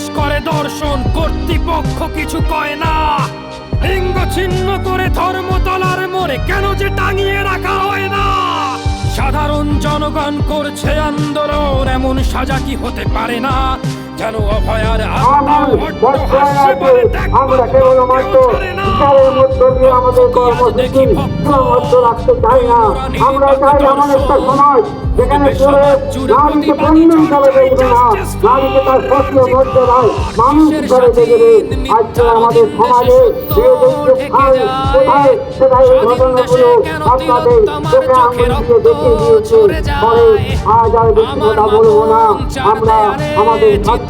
দেশ করে দর্শন। কর্তৃপক্ষ কিছু কয় না। লিঙ্গ ছিন্ন করে ধর্মতলার মোড়ে কেন যে টাঙিয়ে রাখা হয় না? সাধারণ জনগণ করছে আন্দোলন, এমন সাজা কি হতে পারে না? যেন অভয়ার আমার কেবলমাত্র বিচারের মধ্য দিয়ে আমাদের কর্মসূচি সীমাবদ্ধ রাখতে চাই না। আমরা চাই এমন একটা সমাজ যেখানে নারীকে পণ্য হিসাবে দেখবে না। নারীকে তার সক্রিয় মর্যাদায় মানুষ হিসাবে দেখবে আজকে আমাদের সমাজে কোথায় সেটাই এই ঘটনাগুলো আপনাদের চোখে আঙুল দিয়ে দেখিয়ে দিয়েছে। পরে আজ আর বেশি কথা বলব না। আমরা আমাদের থেকে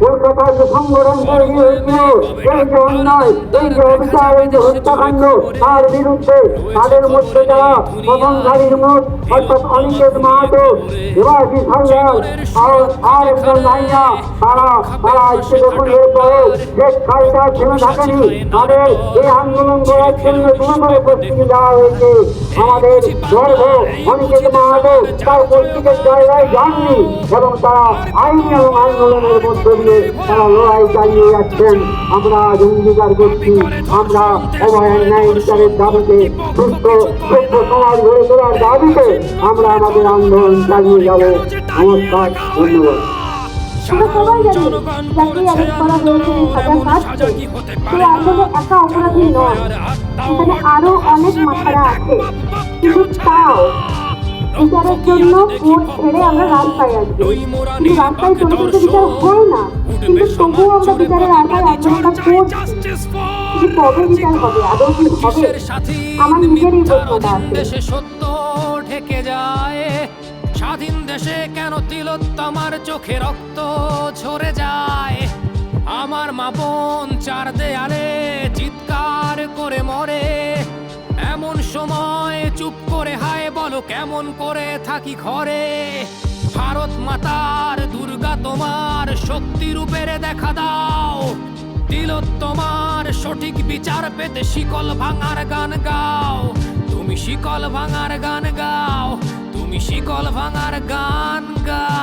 কলকাতার যে সংগঠন তৈরি হয়েছিল এই যে অন্যায় এই যে অবিচার, এই যে হত্যাকাণ্ড, তার বিরুদ্ধে তাদের মধ্যে যারা প্রথম সারির মুখ অর্থাৎ অনিকেত মাহাতো দেবাশী সরকার আর আন্দোলনের মধ্য দিয়ে তারা লড়াই চালিয়ে যাচ্ছেন আমরা আজ অঙ্গীকার করছি। আমরা অভয়ের ন্যায় বিচারের দাবিতে সুস্থ সভ্য সমাজ গড়ে তোলার দাবিতে আমরা আমাদের আন্দোলন চালিয়ে যাব। নমস্কার ধন্যবাদ। একা অপরাধী নয়। আরও অনেক মাথারা আছে। কিন্তু তাও বিচারের জন্য কোর্ট ছেড়ে আমরা রাস্তায় আসছি কিন্তু রাস্তায় চলে যেতে বিচার হয় না। কিন্তু তবুও আমরা বিচারের আশায় আন্দোলনটা করছি। কিন্তু কবে বিচার হবে আদৌ কি হবে আমার নিজেরই প্রশ্নটা আছে সত্য ঢেকে যায়। স্বাধীন দেশে কেন তিলোত্তমার চোখে রক্ত ঝরে যায়? আমার মা বোন চার দেয়ালে সময়? চুপ করে হায়, বলো কেমন করে থাকি ঘরে? ভারত মাতার দুর্গা তোমার শক্তি রূপের দেখা দাও। দিল তিলোত্তমার সঠিক বিচার পেতে শিকল ভাঙার গান গাও। তুমি শিকল ভাঙার গান গাও, তুমি শিকল ভাঙার গান গাও।